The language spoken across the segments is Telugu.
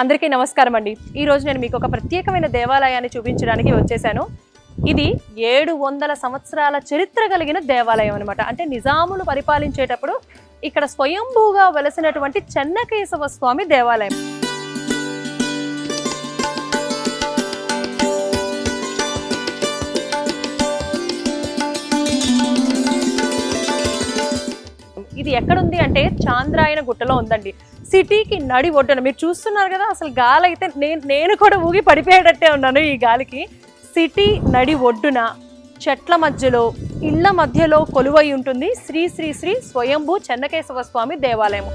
అందరికీ నమస్కారం అండి. ఈ రోజు నేను మీకు ఒక ప్రత్యేకమైన దేవాలయాన్ని చూపించడానికి వచ్చేసాను. ఇది ఏడు వందల సంవత్సరాల చరిత్ర కలిగిన దేవాలయం అనమాట అంటే నిజాములు పరిపాలించేటప్పుడు ఇక్కడ స్వయంభూగా వెలసినటువంటి చెన్నకేశవ స్వామి దేవాలయం. ఇది ఎక్కడుంది అంటే చాంద్రాయన గుట్టలో ఉందండి. సిటీకి నడి ఒడ్డున మీరు చూస్తున్నారు కదా అసలు గాలి అయితే నేను నేను కూడా ఊగి పడిపోయేటట్టే ఉన్నాను ఈ గాలికి. సిటీ నడి ఒడ్డున చెట్ల మధ్యలో ఇళ్ళ మధ్యలో కొలువై ఉంటుంది శ్రీ శ్రీ శ్రీ స్వయంభూ చెన్నకేశవ స్వామి దేవాలయం.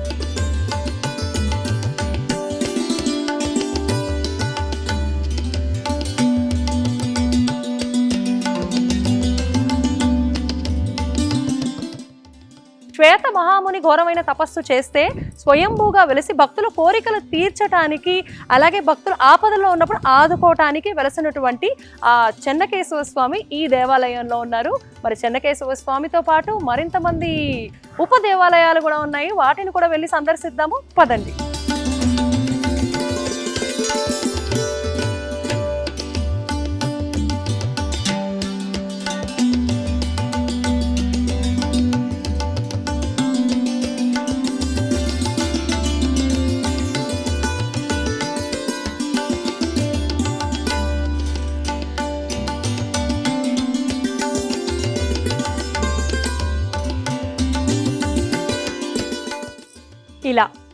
శ్వేత మహాముని ఘోరమైన తపస్సు చేస్తే స్వయంభూగా వెలిసి భక్తుల కోరికలు తీర్చటానికి అలాగే భక్తులు ఆపదలో ఉన్నప్పుడు ఆదుకోవటానికి వెలసినటువంటి ఆ చెన్నకేశవ స్వామి ఈ దేవాలయంలో ఉన్నారు. మరి చెన్నకేశవ స్వామితో పాటు మరింత మంది ఉప దేవాలయాలు కూడా ఉన్నాయి. వాటిని కూడా వెళ్ళి సందర్శిద్దాము. పదండి.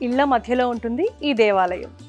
ఇళ్ళ మధ్యలో ఉంటుంది ఈ దేవాలయం.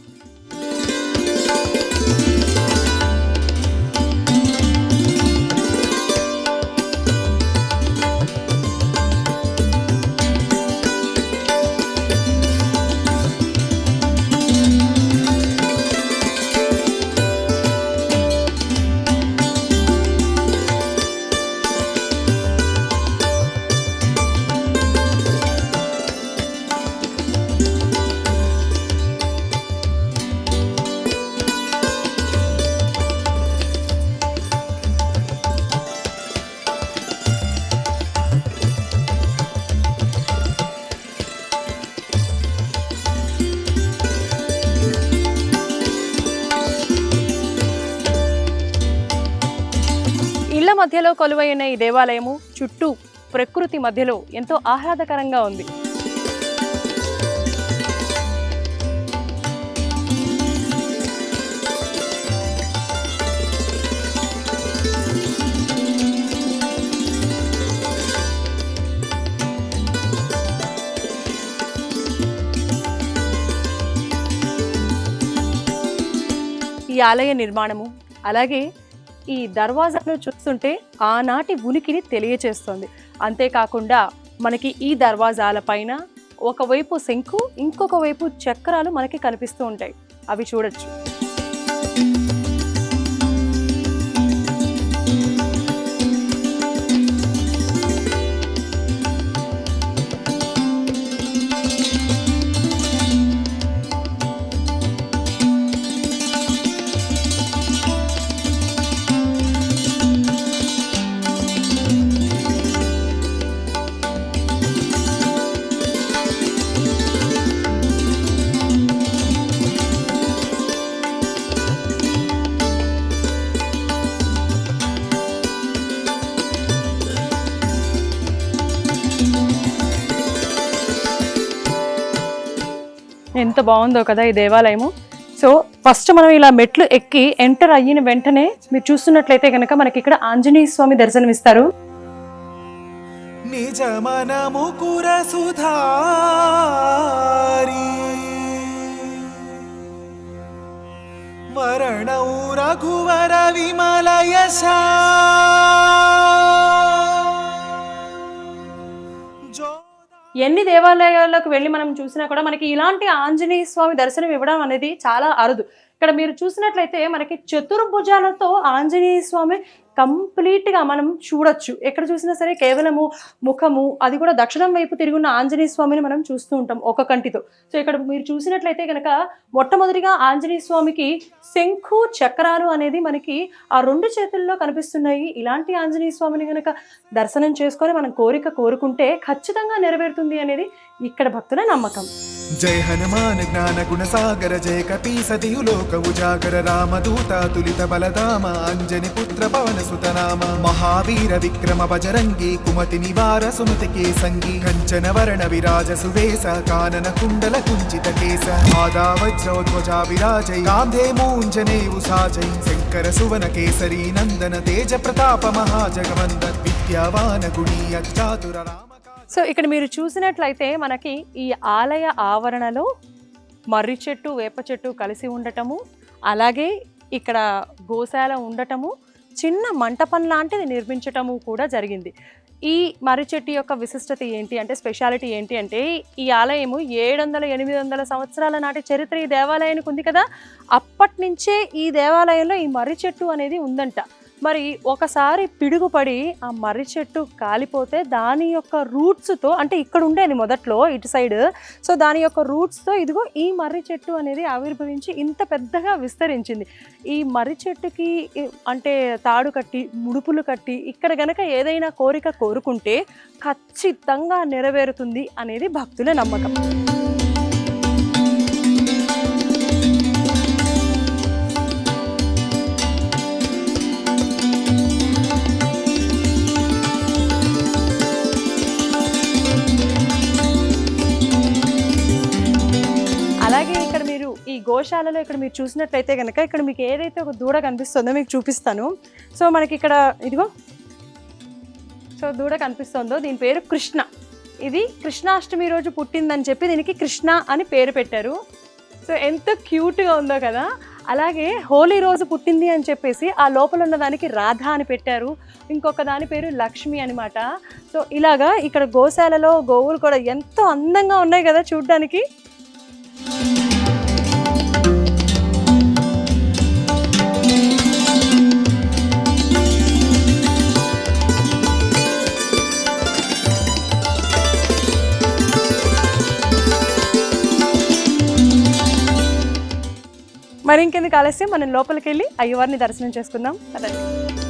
కొండలో కొలువైన ఈ దేవాలయము చుట్టూ ప్రకృతి మధ్యలో ఎంతో ఆహ్లాదకరంగా ఉంది. ఈ ఆలయ నిర్మాణము అలాగే ఈ దర్వాజాను చూస్తుంటే ఆనాటి ఉనికిని తెలియచేస్తుంది. అంతేకాకుండా మనకి ఈ దర్వాజాల పైన ఒకవైపు శంకు ఇంకొక వైపు చక్రాలు మనకి కనిపిస్తూ ఉంటాయి. అవి చూడొచ్చు. ఎంత బాగుందో కదా ఈ దేవాలయము. సో ఫస్ట్ మనం ఇలా మెట్లు ఎక్కి ఎంటర్ అయిన వెంటనే మీరు చూస్తున్నట్లయితే కనుక మనకి ఇక్కడ ఆంజనేయ స్వామి దర్శనమిస్తారు నిజ మనము కుర సుధారి మరణౌ రఘువర విమల ఎన్ని దేవాలయాలకు వెళ్ళి మనం చూసినా కూడా మనకి ఇలాంటి ఆంజనేయ స్వామి దర్శనం ఇవ్వడం అనేది చాలా అరుదు. ఇక్కడ మీరు చూసినట్లయితే మనకి చతుర్భుజాలతో ఆంజనేయ స్వామి కంప్లీట్గా గా మనం చూడొచ్చు. ఎక్కడ చూసినా సరే కేవలము ముఖము అది కూడా దక్షిణం వైపు తిరిగి ఉన్న ఆంజనేయ స్వామిని మనం చూస్తూ ఉంటాం ఒక కంటితో. సో ఇక్కడ మీరు చూసినట్లయితే కనుక మొట్టమొదటిగా ఆంజనేయ స్వామికి శంఖు చక్రాలు అనేది మనకి ఆ రెండు చేతుల్లో కనిపిస్తున్నాయి. ఇలాంటి ఆంజనేయ స్వామిని కనుక దర్శనం చేసుకొని మనం కోరిక కోరుకుంటే ఖచ్చితంగా నెరవేరుతుంది అనేది ఇక్కడ భక్తుల నమ్మకం. జయ హనుమాన్ జ్ఞాన గుణ సాగర జయ కపీ సతియు లోక ఉజాగర రామదూత తులిత బలధామ అంజని పుత్ర పవన సుతనామ మహావీర విక్రమ బజరంగి కుమతి నివార సుమతి కేసంగి కంచన వరణ విరాజ సువేశ కానన కుండల కుంచిత కేశ ఆదా వజ్రోధ్వజ విరాజై గాంధే మూంజనేవు సాజై శంకర సువన కేసరీ నందన తేజ ప్రతాప మహాజగవందన్ విద్యావాన గుణీయ చాతుర రామ సో ఇక్కడ మీరు చూసినట్లయితే మనకి ఈ ఆలయ ఆవరణలో మర్రి చెట్టు వేప చెట్టు కలిసి ఉండటము అలాగే ఇక్కడ గోశాల ఉండటము చిన్న మంటపం లాంటిది నిర్మించటము కూడా జరిగింది. ఈ మర్రి చెట్టు యొక్క విశిష్టత ఏంటి అంటే స్పెషాలిటీ ఏంటి అంటే ఈ ఆలయము ఏడు వందల ఎనిమిది వందల సంవత్సరాల నాటి చరిత్ర ఈ దేవాలయానికి ఉంది కదా? అప్పటి నుంచే ఈ దేవాలయంలో ఈ మర్రి చెట్టు అనేది ఉందంట. మరి ఒకసారి పిడుగుపడి ఆ మర్రి చెట్టు కాలిపోతే దాని యొక్క రూట్స్తో అంటే ఇక్కడ ఉండేది మొదట్లో ఇటు సైడ్ సో దాని యొక్క రూట్స్తో ఇదిగో ఈ మర్రి చెట్టు అనేది ఆవిర్భవించి ఇంత పెద్దగా విస్తరించింది. ఈ మర్రి చెట్టుకి అంటే తాడు కట్టి ముడుపులు కట్టి ఇక్కడ గనక ఏదైనా కోరిక కోరుకుంటే ఖచ్చితంగా నెరవేరుతుంది అనేది భక్తుల నమ్మకం. గోశాలలో ఇక్కడ మీరు చూసినట్లయితే కనుక ఇక్కడ మీకు ఏదైతే ఒక దూడ కనిపిస్తుందో మీకు చూపిస్తాను. సో మనకి ఇక్కడ ఇదిగో. సో దూడ కనిపిస్తుందో. దీని పేరు కృష్ణ. ఇది కృష్ణాష్టమి రోజు పుట్టిందని చెప్పి దీనికి కృష్ణ అని పేరు పెట్టారు. సో ఎంత క్యూట్గా ఉందో కదా. అలాగే హోలీ రోజు పుట్టింది అని చెప్పేసి ఆ లోపల ఉన్న దానికి రాధ అని పెట్టారు. ఇంకొక దాని పేరు లక్ష్మి అనమాట సో ఇలాగా ఇక్కడ గోశాలలో గోవులు కూడా ఎంతో అందంగా ఉన్నాయి కదా చూడ్డానికి. మరి ఇంకెందుకు ఆలస్యం? మనం లోపలికి వెళ్ళి అయ్యవారిని దర్శనం చేసుకుందాం. పదండి.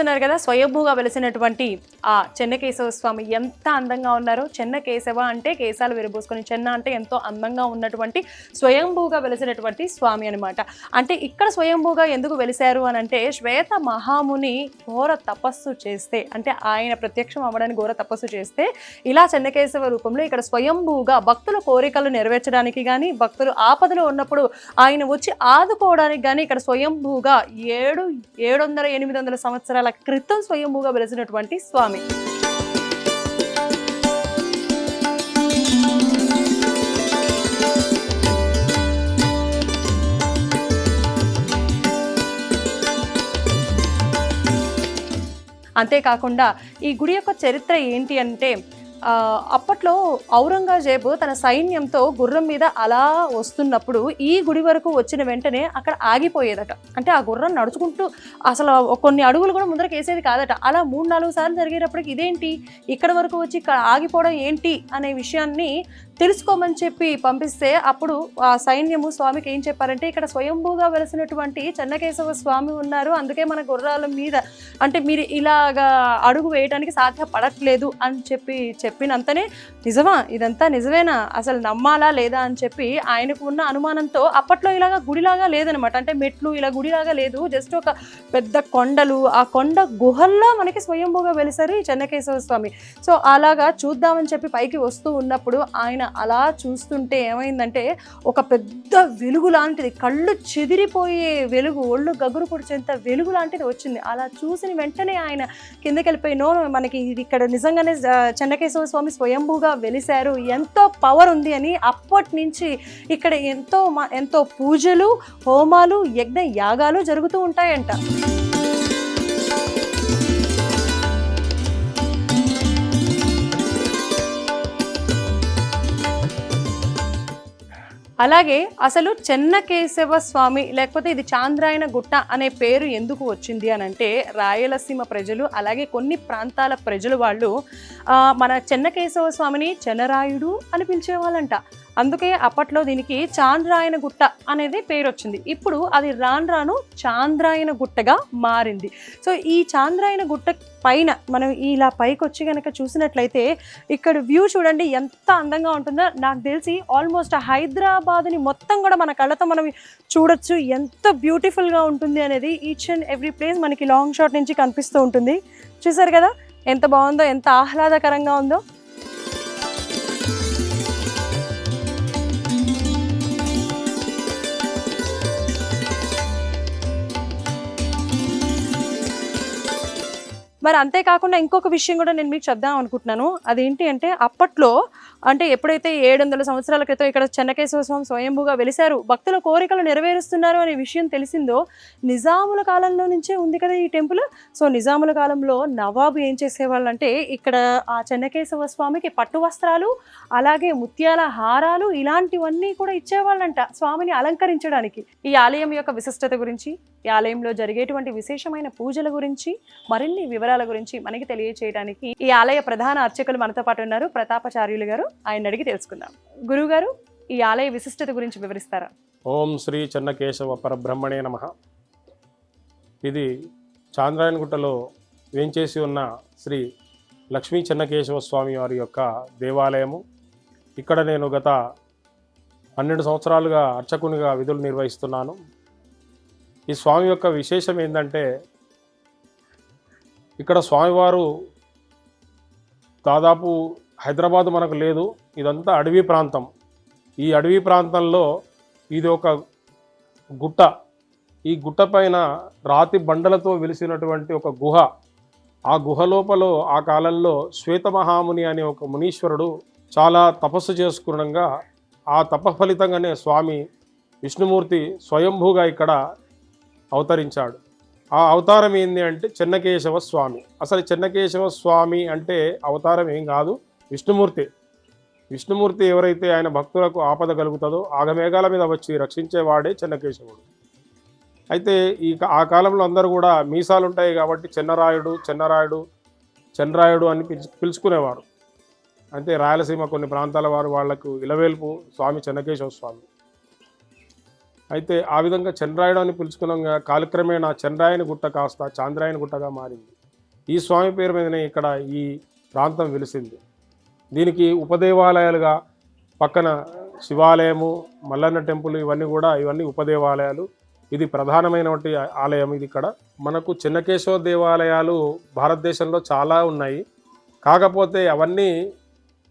చూస్తున్నారు కదా స్వయంభూగా వెలిసినటువంటి ఆ చెన్నకేశవ స్వామి ఎంత అందంగా ఉన్నారో చెన్న కేశవ అంటే కేశాలు విరబోసుకొని చెన్న అంటే ఎంతో అందంగా ఉన్నటువంటి స్వయంభూగా వెలిసినటువంటి స్వామి అనమాట అంటే ఇక్కడ స్వయంభూగా ఎందుకు వెలిశారు అని అంటే శ్వేత మహాముని ఘోర తపస్సు చేస్తే అంటే ఆయన ప్రత్యక్షం అవ్వడానికి ఘోర తపస్సు చేస్తే ఇలా చెన్నకేశవ రూపంలో ఇక్కడ స్వయంభూగా భక్తుల కోరికలు నెరవేర్చడానికి కానీ భక్తులు ఆపదలో ఉన్నప్పుడు ఆయన వచ్చి ఆదుకోవడానికి కానీ ఇక్కడ స్వయంభూగా ఏడు ఏడు వందల ఎనిమిది వందల సంవత్సరాల క్రితం స్వయంభూగా వెలిసినటువంటి స్వామి. అంతేకాకుండా ఈ గుడి యొక్క చరిత్ర ఏంటి అంటే అప్పట్లో ఔరంగజేబు తన సైన్యంతో గుర్రం మీద అలా వస్తున్నప్పుడు ఈ గుడి వరకు వచ్చిన వెంటనే అక్కడ ఆగిపోయేదట. అంటే ఆ గుర్రం నడుచుకుంటూ అసలు కొన్ని అడుగులు కూడా ముందరకు వేసేది కాదట. అలా మూడు నాలుగు సార్లు జరిగేటప్పటికి ఇదేంటి? ఇక్కడ వరకు వచ్చి ఇక్కడ ఆగిపోవడం ఏంటి? అనే విషయాన్ని తెలుసుకోమని చెప్పి పంపిస్తే అప్పుడు ఆ సైన్యము స్వామికి ఏం చెప్పారంటే ఇక్కడ స్వయంభూగా వెలిసినటువంటి చెన్నకేశవ స్వామి ఉన్నారు. అందుకే మన గుర్రాల మీద అంటే మీరు ఇలాగా అడుగు వేయడానికి సాధ్యపడట్లేదు అని చెప్పి చెప్పినంతనే నిజమా? ఇదంతా నిజమేనా? అసలు నమ్మాలా లేదా? అని చెప్పి ఆయనకు ఉన్న అనుమానంతో అప్పట్లో ఇలాగా గుడిలాగా లేదనమాట. అంటే మెట్లు ఇలా గుడిలాగా లేదు. జస్ట్ ఒక పెద్ద కొండలు ఆ కొండ గుహల్లో మనకి స్వయంభూగా వెలిసారు ఈ చెన్నకేశవ స్వామి. సో అలాగా చూద్దామని చెప్పి పైకి వస్తూ ఉన్నప్పుడు ఆయన అలా చూస్తుంటే ఏమైందంటే ఒక పెద్ద వెలుగు లాంటిది కళ్ళు చెదిరిపోయే వెలుగు ఒళ్ళు గగురు పొడిచేంత వెలుగు లాంటిది వచ్చింది. అలా చూసిన వెంటనే ఆయన కిందకి వెళ్ళిపోయి నో మనకి ఇది ఇక్కడ నిజంగానే ఆ, చెన్నకేశవ స్వామి స్వయంభూగా వెలిశారు ఎంతో పవర్ ఉంది అని అప్పటి నుంచి ఇక్కడ ఎంతో మ- ఎంతో పూజలు హోమాలు యజ్ఞ యాగాలు జరుగుతూ ఉంటాయంట. అలాగే అసలు చెన్నకేశవ స్వామి లేకపోతే ఇది చాంద్రాయణ గుట్ట అనే పేరు ఎందుకు వచ్చింది అని అంటే రాయలసీమ ప్రజలు అలాగే కొన్ని ప్రాంతాల ప్రజలు వాళ్ళు మన చెన్నకేశవ స్వామిని చెన్నరాయుడు అని పిలిచేవాళ్ళంట. అందుకే అప్పట్లో దీనికి చాంద్రాయన గుట్ట అనేది పేరు వచ్చింది ఇప్పుడు అది రాను రాను చాంద్రాయన గుట్టగా మారింది. సో ఈ చాంద్రాయన గుట్ట పైన మనం ఇలా పైకి వచ్చి కనుక చూసినట్లయితే ఇక్కడ వ్యూ చూడండి ఎంత అందంగా ఉంటుందో. నాకు తెలిసి ఆల్మోస్ట్ హైదరాబాద్ని మొత్తం కూడా మన కళ్ళతో మనం చూడొచ్చు ఎంత బ్యూటిఫుల్గా ఉంటుంది అనేది ఈచ్ అండ్ ఎవ్రీ ప్లేస్ మనకి లాంగ్ షాట్ నుంచి కనిపిస్తూ ఉంటుంది. చూసారు కదా? ఎంత బాగుందో ఎంత ఆహ్లాదకరంగా ఉందో. మరి అంతేకాకుండా ఇంకొక విషయం కూడా నేను మీకు చెప్దాం అనుకుంటున్నాను. అదేంటి అంటే అప్పట్లో అంటే ఎప్పుడైతే ఏడు వందల సంవత్సరాల క్రితం ఇక్కడ చెన్నకేశవ స్వామి స్వయంభూగా వెలిశారు భక్తుల కోరికలు నెరవేరుస్తున్నారు అనే విషయం తెలిసిందో నిజాముల కాలంలో నుంచే ఉంది కదా ఈ టెంపుల్. సో నిజాముల కాలంలో నవాబు ఏం చేసేవాళ్ళంటే ఇక్కడ ఆ చెన్నకేశవ స్వామికి పట్టు వస్త్రాలు అలాగే ముత్యాల హారాలు ఇలాంటివన్నీ కూడా ఇచ్చేవాళ్ళంట స్వామిని అలంకరించడానికి. ఈ ఆలయం యొక్క విశిష్టత గురించి ఈ ఆలయంలో జరిగేటువంటి విశేషమైన పూజల గురించి మరిన్ని వివరాల గురించి మనకి తెలియచేయడానికి ఈ ఆలయ ప్రధాన అర్చకులు మనతో పాటు ఉన్నారు ప్రతాపచార్యులు గారు. ఆయన అడిగి తెలుసుకుందాం. గురువుగారు ఈ ఆలయ విశిష్టత గురించి వివరిస్తారా? ఓం శ్రీ చెన్నకేశవ పరబ్రహ్మణే నమ. ఇది చాంద్రాయణగుట్టలో వేంచేసి ఉన్న శ్రీ లక్ష్మీ చెన్నకేశవ స్వామి వారి యొక్క దేవాలయము. ఇక్కడ నేను గత పన్నెండు సంవత్సరాలుగా అర్చకునిగా విధులు నిర్వహిస్తున్నాను. ఈ స్వామి యొక్క విశేషం ఏంటంటే ఇక్కడ స్వామివారు దాదాపు హైదరాబాద్ మనకు లేదు. ఇదంతా అడవి ప్రాంతం. ఈ అడవి ప్రాంతంలో ఇది ఒక గుట్ట. ఈ గుట్ట పైన రాతి బండలతో వెలిసినటువంటి ఒక గుహ. ఆ గుహ లోపల ఆ కాలంలో శ్వేతమహాముని అనే ఒక మునీశ్వరుడు చాలా తపస్సు చేసుకునగా ఆ తప ఫలితంగానే స్వామి విష్ణుమూర్తి స్వయంభూగా ఇక్కడ అవతరించాడు. ఆ అవతారం ఏంది అంటే చెన్నకేశవ స్వామి. అసలు చెన్నకేశవ స్వామి అంటే అవతారం ఏం కాదు. విష్ణుమూర్తి. విష్ణుమూర్తి ఎవరైతే ఆయన భక్తులకు ఆపద కలుగుతుందో ఆగమేఘాల మీద వచ్చి రక్షించేవాడే చెన్నకేశవుడు. అయితే ఈ ఆ కాలంలో అందరూ కూడా మీసాలు ఉంటాయి కాబట్టి చెన్నరాయుడు చెన్నరాయుడు చెన్నరాయుడు అని పిలుచు పిలుచుకునేవారు. అయితే రాయలసీమ కొన్ని ప్రాంతాల వారు వాళ్ళకు ఇలవేల్పు స్వామి చెన్నకేశవ స్వామి. అయితే ఆ విధంగా చంద్రాయుడు అని పిలుచుకున్నాగా కాలక్రమేణా చంద్రాయని గుట్ట కాస్త చాంద్రాయని గుట్టగా మారింది. ఈ స్వామి పేరు మీదనే ఇక్కడ ఈ ప్రాంతం వెలిసింది. దీనికి ఉపదేవాలయాలుగా పక్కన శివాలయము మల్లన్న టెంపుల్ ఇవన్నీ కూడా ఇవన్నీ ఉపదేవాలయాలు. ఇది ప్రధానమైనటువంటి ఆలయం ఇది ఇక్కడ. మనకు చిన్నకేశవ దేవాలయాలు భారతదేశంలో చాలా ఉన్నాయి. కాకపోతే అవన్నీ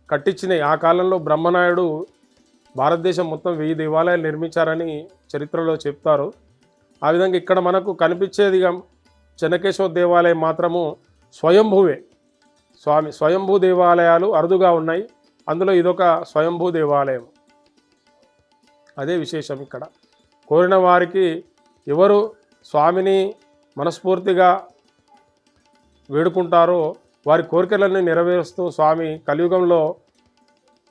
కట్టించినాయి. ఆ కాలంలో బ్రహ్మనాయుడు భారతదేశం మొత్తం వెయ్యి దేవాలయాలు నిర్మించారని చరిత్రలో చెప్తారు. ఆ విధంగా ఇక్కడ మనకు కనిపించేదిగా చెన్నకేశవ దేవాలయం మాత్రము స్వయంభూవే. స్వామి స్వయంభూ దేవాలయాలు అరుదుగా ఉన్నాయి. అందులో ఇదొక స్వయంభూ దేవాలయం. అదే విశేషం ఇక్కడ. కోరిన వారికి ఎవరు స్వామిని మనస్ఫూర్తిగా వేడుకుంటారో వారి కోరికలన్నీ నెరవేరుస్తూ స్వామి కలియుగంలో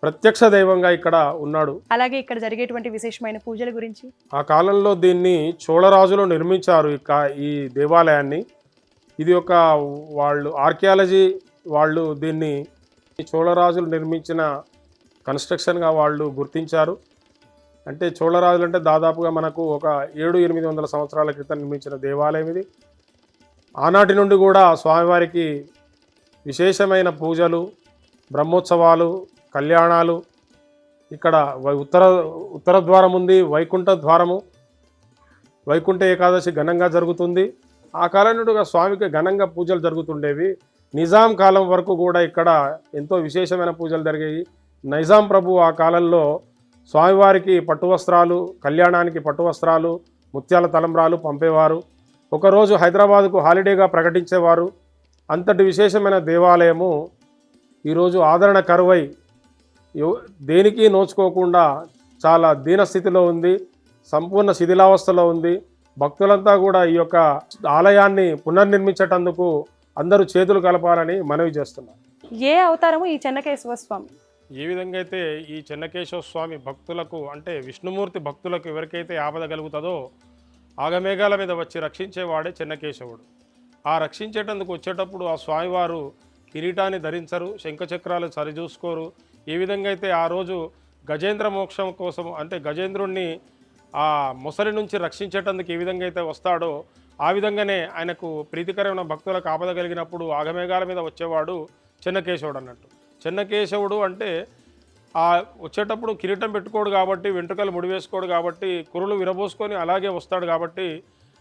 ప్రత్యక్ష దైవంగా ఇక్కడ ఉన్నాడు. అలాగే ఇక్కడ జరిగేటువంటి విశేషమైన పూజల గురించి? ఆ కాలంలో దీన్ని చోళరాజులు నిర్మించారు ఈ దేవాలయాన్ని. ఇది ఒక వాళ్ళు ఆర్కియాలజీ వాళ్ళు దీన్ని చోళరాజులు నిర్మించిన కన్స్ట్రక్షన్గా వాళ్ళు గుర్తించారు. అంటే చోళరాజులు అంటే దాదాపుగా మనకు ఒక ఏడు ఎనిమిది వందల సంవత్సరాల క్రితం నిర్మించిన దేవాలయం ఇది. ఆనాటి నుండి కూడా స్వామివారికి విశేషమైన పూజలు బ్రహ్మోత్సవాలు కళ్యాణాలు ఇక్కడ వై- ఉత్తర ఉత్తర ద్వారం ఉంది వైకుంఠ ద్వారము వైకుంఠ ఏకాదశి ఘనంగా జరుగుతుంది. ఆ కాలం నుండిగా స్వామికి ఘనంగా పూజలు జరుగుతుండేవి. నిజాం కాలం వరకు కూడా ఇక్కడ ఎంతో విశేషమైన పూజలు జరిగాయి. నైజాం ప్రభు ఆ కాలంలో స్వామివారికి పట్టు వస్త్రాలు కళ్యాణానికి పట్టు వస్త్రాలు ముత్యాల తలంబ్రాలు పంపేవారు. ఒకరోజు హైదరాబాదుకు హాలిడేగా ప్రకటించేవారు. అంతటి విశేషమైన దేవాలయము ఈరోజు ఆదరణ కరువై దేనికి నోచుకోకుండా చాలా దీనస్థితిలో ఉంది సంపూర్ణ శిథిలావస్థలో ఉంది. భక్తులంతా కూడా ఈ యొక్క ఆలయాన్ని పునర్నిర్మించటందుకు అందరూ చేతులు కలపాలని మనవి చేస్తున్నారు. ఏ అవతారము ఈ చెన్నకేశవ స్వామి ఏ విధంగా అయితే ఈ చెన్నకేశవ స్వామి భక్తులకు అంటే విష్ణుమూర్తి భక్తులకు ఎవరికైతే ఆపద కలుగుతుందో ఆగమేఘాల మీద వచ్చి రక్షించేవాడే చెన్నకేశవుడు. ఆ రక్షించేటందుకు వచ్చేటప్పుడు ఆ స్వామివారు కిరీటాన్ని ధరించరు శంఖచక్రాలు సరిచూసుకోరు. ఏ విధంగా అయితే ఆ రోజు గజేంద్ర మోక్షం కోసం అంటే గజేంద్రుణ్ణి ఆ ముసలి నుంచి రక్షించేటందుకు ఏ విధంగా అయితే వస్తాడో ఆ విధంగానే ఆయనకు ప్రీతికరమైన భక్తులకు ఆపద కలిగినప్పుడు ఆగమేఘాల మీద వచ్చేవాడు చెన్నకేశవుడు అన్నట్టు. చెన్నకేశవుడు అంటే ఆ వచ్చేటప్పుడు కిరీటం పెట్టుకోడు కాబట్టి వెంట్రుకలు ముడివేసుకోడు కాబట్టి కురులు విరబోసుకొని అలాగే వస్తాడు కాబట్టి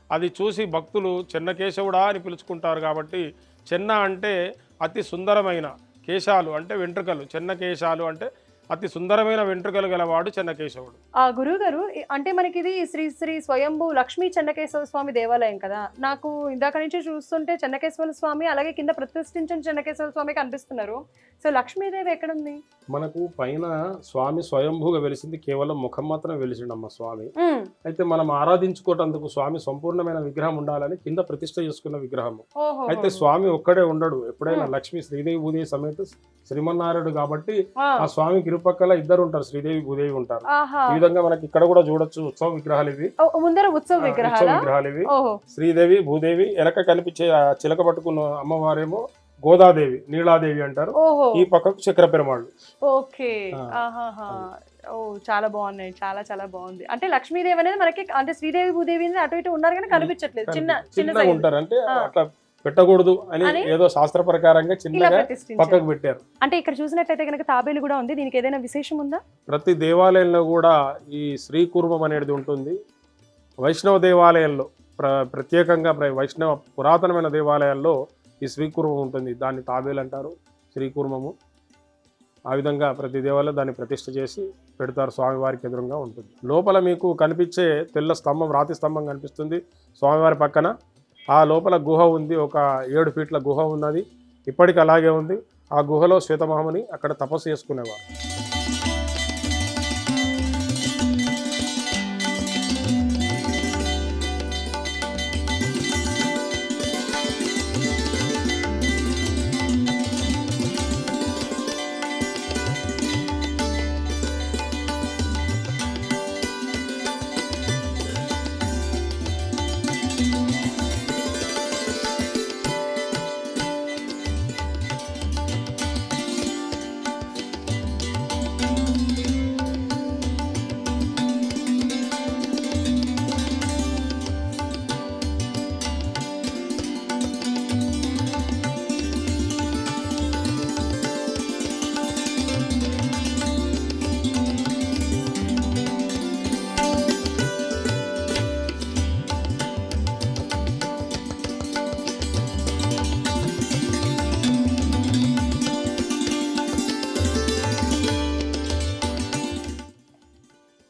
అది చూసి భక్తులు చెన్నకేశవుడా అని పిలుచుకుంటారు కాబట్టి చెన్న అంటే అతి సుందరమైన కేశాలు అంటే వెంట్రుకలు చెన్న కేశాలు అంటే అతి సుందరమైన వెంట్రుకలు గలవాడు చెన్నకేశవుడు. ఆ గురువు గారు అంటే మనకి ఇది శ్రీ శ్రీ స్వయంభూ లక్ష్మీ చెన్నకేశవ స్వామి దేవాలయం కదా. నాకు ఇందాక నుంచి చూస్తుంటే చెన్నకేశవ స్వామి అలాగే కింద ప్రతిష్ఠించిన చెన్నకేశవ స్వామి కనిపిస్తున్నారు. సో లక్ష్మీదేవి ఎక్కడుంది? మనకు పైన స్వామి స్వయంభూగా వెలిసింది కేవలం ముఖం మాత్రమే వెలిసిండమ్మ స్వామి. అయితే మనం ఆరాధించుకోవటందుకు స్వామి సంపూర్ణమైన విగ్రహం ఉండాలని కింద ప్రతిష్ట చేసుకున్న విగ్రహము ఓహో అయితే స్వామి ఒక్కడే ఉండడు. ఎప్పుడైనా. లక్ష్మి శ్రీదేవి భూదేవి సమేత శ్రీమన్నారాయణుడు కాబట్టి ఆ, ఆ స్వామికి ఇరుపక్కల ఇద్దరు ఉంటారు శ్రీదేవి భూదేవి ఉంటారు. ఈ విధంగా మనకి ఇక్కడ కూడా చూడొచ్చు ఉత్సవ విగ్రహాలు ఇవి. ముందర ఉత్సవ విగ్రహాల? ఇవి. శ్రీదేవి భూదేవి వెనక కనిపించే చిలక పట్టుకున్న అమ్మవారేమో గోదాదేవి నీలాదేవి అంటారు. ఈ పక్కకు చక్ర పెరుమాళ్ళు. ఓకే. ఓ చాలా బాగున్నాయి. చాలా చాలా బాగుంది. అంటే లక్ష్మీదేవి అనేది మనకి అంటే శ్రీదేవి భూదేవి అటు ఇటు ఉన్నారు కానీ కనిపించట్లేదు. చిన్న చిన్న. ఉంటారు. అంటే. అట్లా పెట్టకూడదు అని? ఏదో శాస్త్ర ప్రకారంగా చిన్నగా పక్కకు పెట్టారు. అంటే ఇక్కడ చూసినట్లయితే కనుక తాబేలు కూడా ఉంది. దీనికి ఏదైనా విశేషం ఉందా? ప్రతి దేవాలయంలో కూడా ఈ శ్రీకూర్మం అనేది ఉంటుంది. వైష్ణవ దేవాలయంలో ప్ర ప్రత్యేకంగా ప్ర- వైష్ణవ పురాతనమైన దేవాలయాల్లో ఈ శ్రీకూర్మం ఉంటుంది. దాన్ని తాబేలు అంటారు శ్రీకూర్మము ఆ విధంగా ప్రతి దేవాలయం దాన్ని ప్రతిష్ఠ చేసి పెడతారు స్వామివారికి ఎదురుగా ఉంటుంది. లోపల మీకు కనిపించే తెల్ల స్తంభం రాతి స్తంభం కనిపిస్తుంది. స్వామివారి పక్కన ఆ లోపల గుహ ఉంది ఒక ఏడు ఫీట్ల గుహ ఉన్నది. ఇప్పటికి అలాగే ఉంది. ఆ గుహలో శ్వేతమామని అక్కడ తపస్సు చేసుకునేవారు.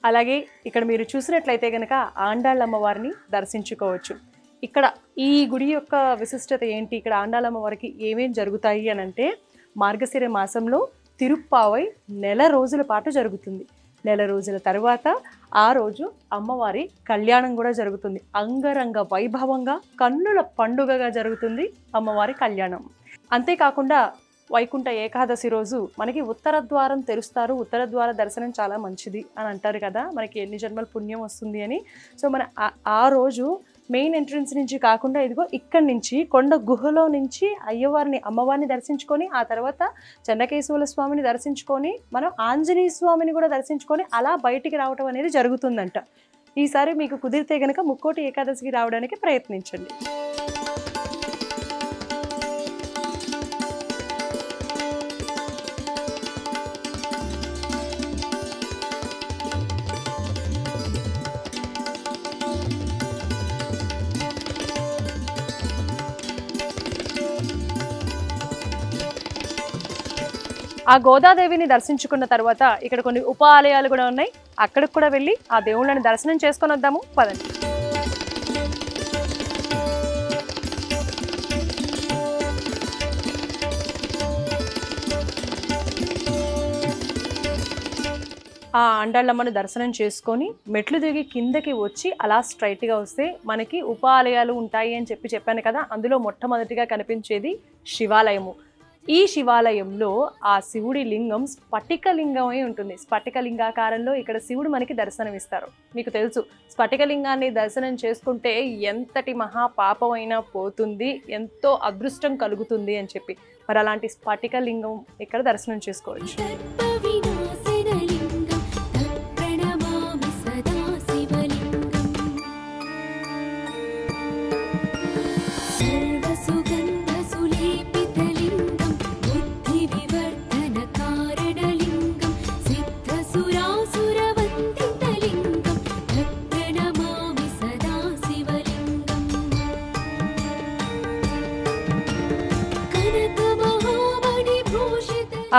అలాగే ఇక్కడ మీరు చూసినట్లయితే కనుక ఆండాళ్ళమ్మ వారిని దర్శించుకోవచ్చు. ఇక్కడ ఈ గుడి యొక్క విశిష్టత ఏంటి? ఇక్కడ ఆండాళ్ళమ్మ వారికి ఏమేం జరుగుతాయి అని అంటే మార్గశిర మాసంలో తిరుప్పావై నెల రోజుల పాటు జరుగుతుంది. నెల రోజుల తర్వాత ఆ రోజు అమ్మవారి కళ్యాణం కూడా జరుగుతుంది. అంగరంగ వైభవంగా కన్నుల పండుగగా జరుగుతుంది అమ్మవారి కళ్యాణం. అంతేకాకుండా వైకుంఠ ఏకాదశి రోజు మనకి ఉత్తర ద్వారం తెరుస్తారు. ఉత్తర ద్వార దర్శనం చాలా మంచిది అని అంటారు కదా. మనకి ఎన్ని జన్మల పుణ్యం వస్తుంది అని. సో మన ఆ- రోజు మెయిన్ ఎంట్రన్స్ నుంచి కాకుండా ఇదిగో ఇక్కడి నుంచి కొండ గుహలో నుంచి అయ్యవారిని అమ్మవారిని దర్శించుకొని ఆ తర్వాత చెన్నకేశవుల స్వామిని దర్శించుకొని మనం ఆంజనేయ స్వామిని కూడా దర్శించుకొని అలా బయటికి రావటం అనేది జరుగుతుందంట. ఈసారి మీకు కుదిరితే గనక ముక్కోటి ఏకాదశికి రావడానికి ప్రయత్నించండి. ఆ గోదాదేవిని దర్శించుకున్న తర్వాత ఇక్కడ కొన్ని ఉప ఆలయాలు కూడా ఉన్నాయి. అక్కడికి కూడా వెళ్ళి ఆ దేవుళ్ళని దర్శనం చేసుకొని వద్దాము. పదండి. ఆ అండాళ్ళమ్మను దర్శనం చేసుకొని మెట్లు దిగి కిందకి వచ్చి అలా స్ట్రైట్గా వస్తే మనకి ఉప ఆలయాలు ఉంటాయి అని చెప్పి చెప్పాను కదా. అందులో మొట్టమొదటిగా కనిపించేది శివాలయము. ఈ శివాలయంలో ఆ శివుడి లింగం స్ఫటికలింగమై ఉంటుంది. స్ఫటిక లింగాకారంలో ఇక్కడ శివుడు మనకి దర్శనమిస్తారు. మీకు తెలుసు స్ఫటికలింగాన్ని దర్శనం చేసుకుంటే ఎంతటి మహా పాపమైనా పోతుంది ఎంతో అదృష్టం కలుగుతుంది అని చెప్పి. మరి అలాంటి స్ఫటిక లింగం ఇక్కడ దర్శనం చేసుకోవచ్చు?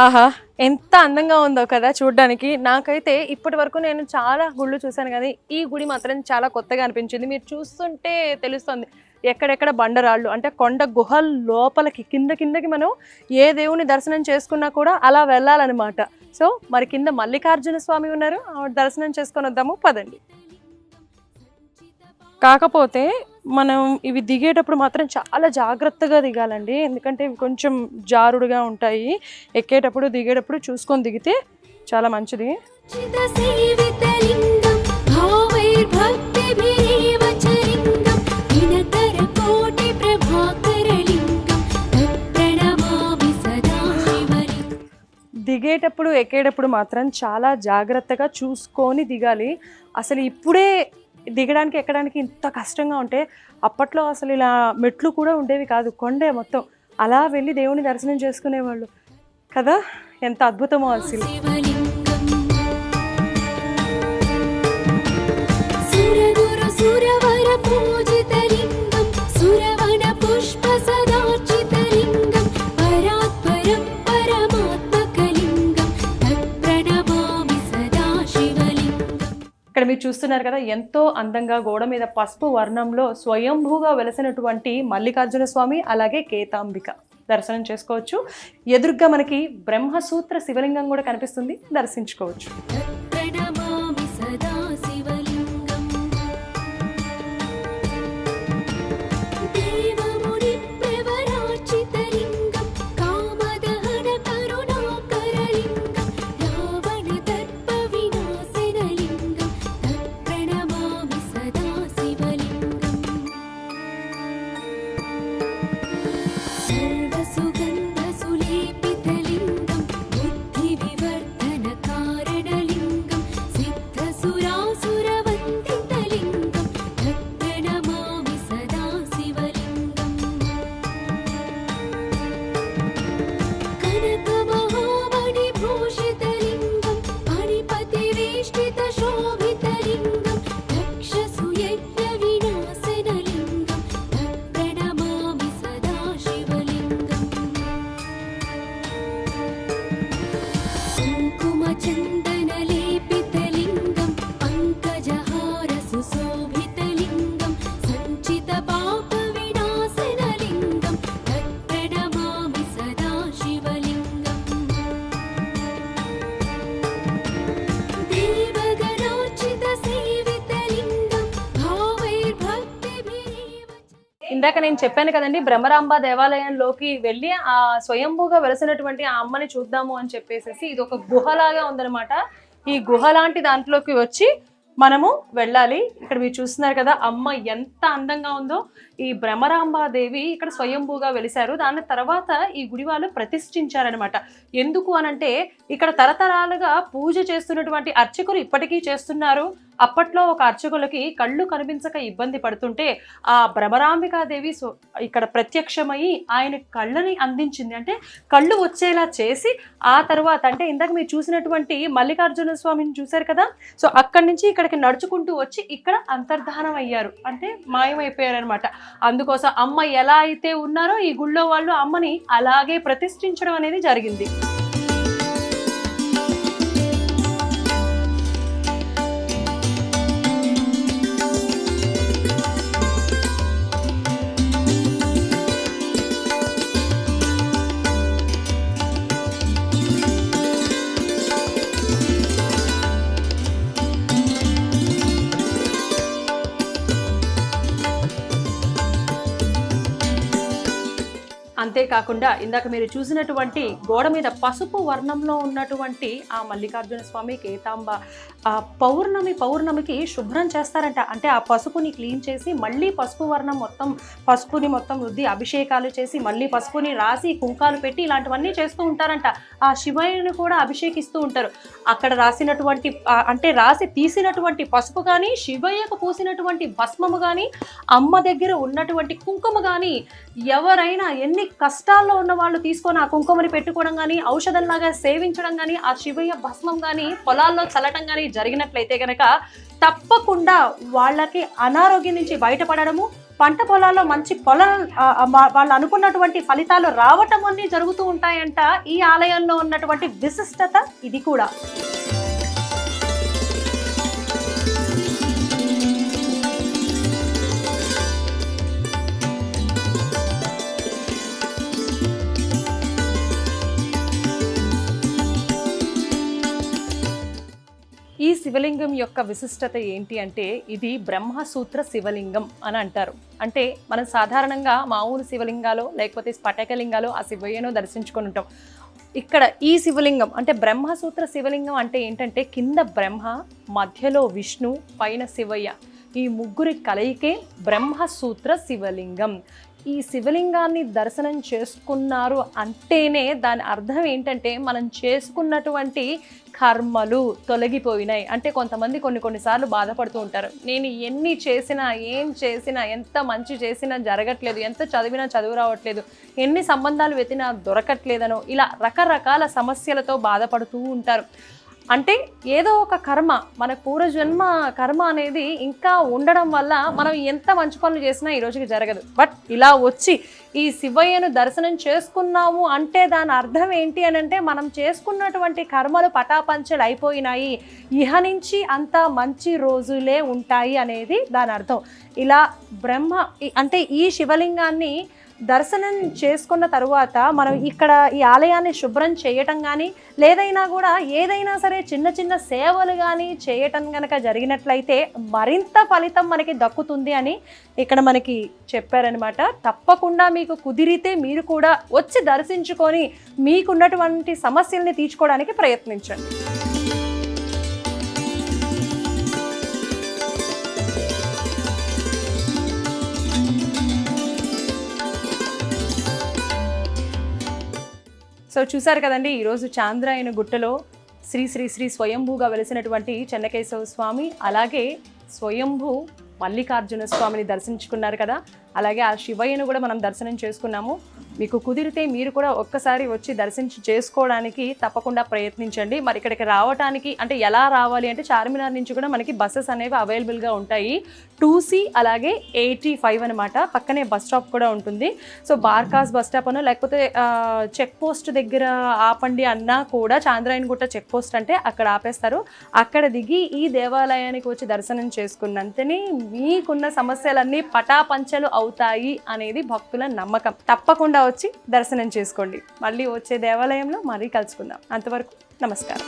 ఆహా ఎంత అందంగా ఉందో కదా చూడడానికి. నాకైతే ఇప్పటి వరకు నేను చాలా గుళ్ళు చూశాను కానీ ఈ గుడి మాత్రం చాలా కొత్తగా అనిపించింది. మీరు చూస్తుంటే తెలుస్తుంది ఎక్కడెక్కడ బండరాళ్ళు అంటే కొండ గుహల లోపలికి కింద కిందకి మనం ఏ దేవుని దర్శనం చేసుకున్నా కూడా అలా వెళ్ళాలన్నమాట. సో మరి కింద మల్లికార్జున స్వామి ఉన్నారు. ఆవిడ దర్శనం చేసుకొని వద్దాము పదండి. కాకపోతే మనం ఇవి దిగేటప్పుడు మాత్రం చాలా జాగ్రత్తగా దిగాలండి. ఎందుకంటే ఇవి కొంచెం జారుడుగా ఉంటాయి. ఎక్కేటప్పుడు దిగేటప్పుడు చూసుకొని దిగితే చాలా మంచిది. దిగేటప్పుడు ఎక్కేటప్పుడు మాత్రం చాలా జాగ్రత్తగా చూసుకొని దిగాలి. అసలు ఇప్పుడే దిగడానికి ఎక్కడానికి ఇంత కష్టంగా ఉంటే అప్పట్లో అసలు ఇలా మెట్లు కూడా ఉండేవి కాదు కొండే మొత్తం. అలా వెళ్ళి దేవుని దర్శనం చేసుకునేవాళ్ళు. కదా? ఎంత అద్భుతమో అసలు సూర్యవర పూజ మీరు చూస్తున్నారు కదా ఎంతో అందంగా గోడ మీద పసుపు వర్ణంలో స్వయంభూగా వెలసినటువంటి మల్లికార్జున స్వామి అలాగే కేతాంబిక. దర్శనం చేసుకోవచ్చు. ఎదురుగ్గా మనకి బ్రహ్మసూత్ర శివలింగం కూడా కనిపిస్తుంది. దర్శించుకోవచ్చు. ఇందాక నేను చెప్పాను కదండి బ్రహ్మరాంబ దేవాలయంలోకి వెళ్ళి ఆ స్వయంభూగా వెలసినటువంటి ఆ అమ్మని చూద్దాము అని చెప్పేసి ఇది ఒక గుహలాగా ఉందన్నమాట. ఈ గుహ లాంటి దాంట్లోకి వచ్చి మనము వెళ్ళాలి. ఇక్కడ మీరు చూస్తున్నారు కదా అమ్మ ఎంత అందంగా ఉందో. ఈ భ్రమరాంబాదేవి ఇక్కడ స్వయంభూగా వెలిశారు. దాని తర్వాత ఈ గుడి వాళ్ళు ప్రతిష్ఠించారనమాట ఎందుకు అనంటే ఇక్కడ తరతరాలుగా పూజ చేస్తున్నటువంటి అర్చకులు ఇప్పటికీ చేస్తున్నారు. అప్పట్లో ఒక అర్చకులకి కళ్ళు కనిపించక ఇబ్బంది పడుతుంటే ఆ భ్రమరాంబికాదేవి స్వ- ఇక్కడ ప్రత్యక్షమయ్యి ఆయన కళ్ళని అందించింది. అంటే కళ్ళు వచ్చేలా చేసి ఆ తర్వాత అంటే ఇందాక మీరు చూసినటువంటి మల్లికార్జున స్వామిని చూశారు కదా? సో అక్కడి నుంచి ఇక్కడికి నడుచుకుంటూ వచ్చి ఇక్కడ అంతర్ధానం అయ్యారు. అంటే మాయమైపోయారు అనమాట అందుకోసం అమ్మ ఎలా అయితే ఉన్నారో ఈ గుళ్ళో వాళ్ళు అమ్మని అలాగే ప్రతిష్ఠించడం అనేది జరిగింది. అంతేకాకుండా ఇందాక మీరు చూసినటువంటి గోడ మీద పసుపు వర్ణంలో ఉన్నటువంటి ఆ మల్లికార్జున స్వామి కేతాంబ ఆ పౌర్ణమి పౌర్ణమికి శుభ్రం చేస్తారంట. అంటే ఆ పసుపుని క్లీన్ చేసి మళ్ళీ పసుపు వర్ణం మొత్తం పసుపుని మొత్తం రుద్ది అభిషేకాలు చేసి మళ్ళీ పసుపుని రాసి కుంకాలు పెట్టి ఇలాంటివన్నీ చేస్తూ ఉంటారంట. ఆ శివయ్యను కూడా అభిషేకిస్తూ ఉంటారు. అక్కడ రాసినటువంటి అంటే రాసి తీసినటువంటి పసుపు కానీ శివయ్యకు పూసినటువంటి భస్మము కానీ అమ్మ దగ్గర ఉన్నటువంటి కుంకుమ కానీ ఎవరైనా ఎన్ని కష్టాల్లో ఉన్న వాళ్ళు తీసుకొని ఆ కుంకుమని పెట్టుకోవడం కానీ ఔషధంలాగా సేవించడం కానీ ఆ శివయ్య భస్మం కానీ పొలాల్లో చల్లటం కానీ జరిగినట్లయితే గనక తప్పకుండా వాళ్ళకి అనారోగ్యం నుంచి బయటపడడము పంట పొలాల్లో మంచి పొల వాళ్ళు అనుకున్నటువంటి ఫలితాలు రావటం అన్నీ జరుగుతూ ఉంటాయంట. ఈ ఆలయంలో ఉన్నటువంటి విశిష్టత ఇది కూడా. ఈ శివలింగం యొక్క విశిష్టత ఏంటి అంటే ఇది బ్రహ్మసూత్ర శివలింగం అని అంటారు. అంటే మనం సాధారణంగా మామూలు శివలింగాలు లేకపోతే స్ఫటకలింగాలు ఆ శివయ్యను దర్శించుకొని ఉంటాం. ఇక్కడ ఈ శివలింగం అంటే బ్రహ్మసూత్ర శివలింగం అంటే ఏంటంటే కింద బ్రహ్మ మధ్యలో విష్ణు పైన శివయ్య. ఈ ముగ్గురి కలయికే బ్రహ్మసూత్ర శివలింగం. ఈ శివలింగాన్ని దర్శనం చేసుకున్నారు అంటేనే దాని అర్థం ఏంటంటే మనం చేసుకున్నటువంటి కర్మలు తొలగిపోయినాయి. అంటే కొంతమంది కొన్ని కొన్నిసార్లు బాధపడుతూ ఉంటారు. నేను ఎన్ని చేసినా ఏం చేసినా ఎంత మంచి చేసినా జరగట్లేదు ఎంత చదివినా చదువు రావట్లేదు ఎన్ని సంబంధాలు వెతినా దొరకట్లేదనో ఇలా రకరకాల సమస్యలతో బాధపడుతూ ఉంటారు. అంటే ఏదో ఒక కర్మ మన పూర్వజన్మ కర్మ అనేది ఇంకా ఉండడం వల్ల మనం ఎంత మంచి పనులు చేసినా ఈ రోజుకి జరగదు. బట్ ఇలా వచ్చి ఈ శివయ్యను దర్శనం చేసుకున్నాము అంటే దాని అర్థం ఏంటి అని అంటే మనం చేసుకున్నటువంటి కర్మలు పటాపంచలు అయిపోయినాయి. ఇహ నుంచి అంతా మంచి రోజులే ఉంటాయి అనేది దాని అర్థం. ఇలా బ్రహ్మ అంటే ఈ శివలింగాన్ని దర్శనం చేసుకున్న తరువాత మనం ఇక్కడ ఈ ఆలయాన్ని శుభ్రం చేయటం కానీ లేదైనా కూడా ఏదైనా సరే చిన్న చిన్న సేవలు కానీ చేయటం కనుక జరిగినట్లయితే మరింత ఫలితం మనకి దక్కుతుంది అని ఇక్కడ మనకి చెప్పారనమాట తప్పకుండా మీకు కుదిరితే మీరు కూడా వచ్చి దర్శించుకొని మీకున్నటువంటి సమస్యల్ని తీర్చుకోవడానికి ప్రయత్నించండి. సో చూసారు కదండి ఈరోజు చాంద్రాయన గుట్టలో శ్రీ శ్రీ శ్రీ స్వయంభూగా వెలిసినటువంటి చెన్నకేశవ స్వామి అలాగే స్వయంభూ మల్లికార్జున స్వామిని దర్శించుకున్నారు కదా అలాగే ఆ శివయ్యను కూడా మనం దర్శనం చేసుకున్నాము. మీకు కుదిరితే మీరు కూడా ఒక్కసారి వచ్చి దర్శించి చేసుకోవడానికి తప్పకుండా ప్రయత్నించండి. మరి ఇక్కడికి రావడానికి అంటే ఎలా రావాలి అంటే చార్మినార్ నుంచి కూడా మనకి బస్సెస్ అనేవి అవైలబుల్గా ఉంటాయి. టూ సి అలాగే ఎయిటీ ఫైవ్ అనమాట పక్కనే బస్ స్టాప్ కూడా ఉంటుంది. సో బార్కాస్ బస్ స్టాప్ అనో లేకపోతే చెక్ పోస్ట్ దగ్గర ఆపండి అన్నా కూడా చాంద్రాయన్ గుట్ట చెక్ పోస్ట్ అంటే అక్కడ ఆపేస్తారు. అక్కడ దిగి ఈ దేవాలయానికి వచ్చి దర్శనం చేసుకున్నంతనే మీకున్న సమస్యలన్నీ పటాపంచలు అవుతాయి అనేది భక్తుల నమ్మకం. తప్పకుండా వచ్చి దర్శనం చేసుకోండి. మళ్ళీ వచ్చే దేవాలయంలో మరీ కలుసుకుందాం. అంతవరకు నమస్కారం.